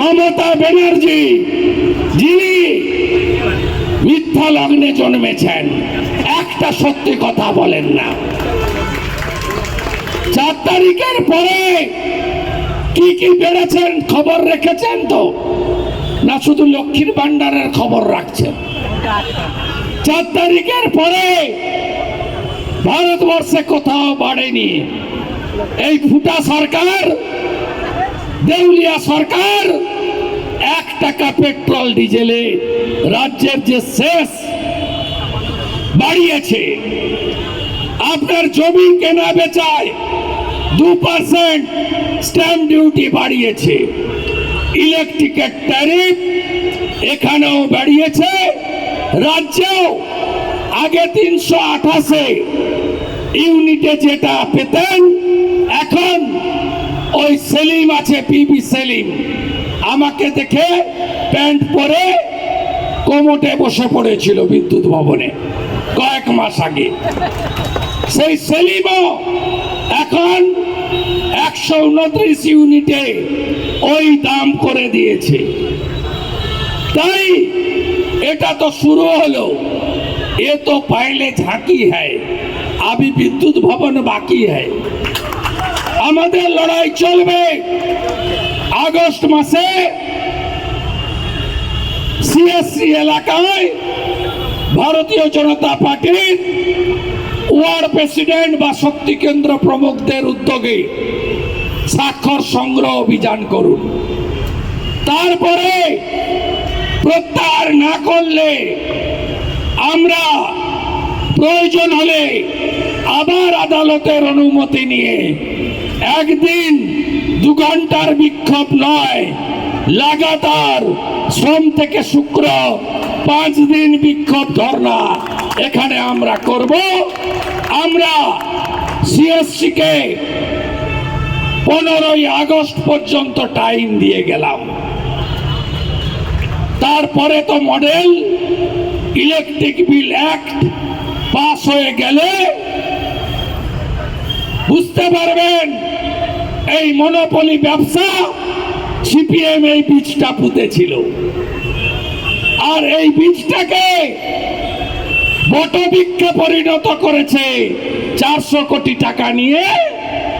মমতা ব্যানার্জি, যিনি মিথ্যা লগ্নে জন্মেছেন, একটা সত্যি কথা বলেন না। চার তারিখের পরে কি কি বেড়েছেন, খবর রেখেছেন তো? না শুধু লক্ষ্মীর ভান্ডারের খবর রাখছেন? চার তারিখের পরে ভারতবর্ষে কোথাও বাড়েনি। এই ফুটা সরকার, দেউলিয়া সরকার টাকা পেট্রোল ডিজেলে রাজ্যের যে শেষ বাড়িয়েছে, আপনার জমি কেনা বেচায় দু পার্সেন্ট স্ট্যাম্প ডিউটি বাড়িয়েছে। ইলেকট্রিকের ট্যারিফ এখানেও বাড়িয়েছে, রাজ্যেও আগে তিনশো আঠাশে ইউনিটে যেটা পেতেন, এখন ওই সেলিম আছে পিবি সেলিম। আমাকে দেখে প্যান্ট পরে কোমটে বসে পড়েছিল বিদ্যুৎ ভবনে কয়েক মাস আগে। সেই সেলিমও এখন একশো উনত্রিশ ইউনিটে ওই দাম করে দিয়েছে। তাই এটা তো শুরু হলো। এ তো পাইলে ঝাঁকি হ্যায়, আবি বিদ্যুৎ ভবন বাকি হ্যায়। আমাদের লড়াই চলবে আগস্ট মাসে। সিএসসি এলাকায় ভারতীয় জনতা পার্টির ওয়ার্ড প্রেসিডেন্ট বা শক্তি কেন্দ্র প্রমুখদের উদ্যোগে স্বাক্ষর সংগ্রহ অভিযান করুন। তারপরে প্রত্যাহার না করলে আমরা প্রয়োজন হলে আবার আদালতের অনুমতি নিয়ে একদিন দু ঘণ্টার বিক্ষোভ নয় লাগাতার সোম থেকে শুক্র পাঁচ দিন বিক্ষোভ ধর্ণা এখানে আমরা করব। আমরা সিএসসি কে পনেরোই আগস্ট পর্যন্ত টাইম দিয়ে গেলাম। তারপরে তো model, electric bill act pass হয়ে গেলে বুঝতে পারবেন, এই মনোপলি ব্যবসা সিপিএম এই বীজটা পুঁতেছিল। আর এই বীজটাকে বটবৃক্ষে পরিণত করেছে চারশো কোটি টাকা নিয়ে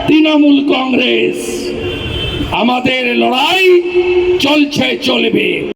তৃণমূল কংগ্রেস। আমাদের লড়াই চলছে, চলবে।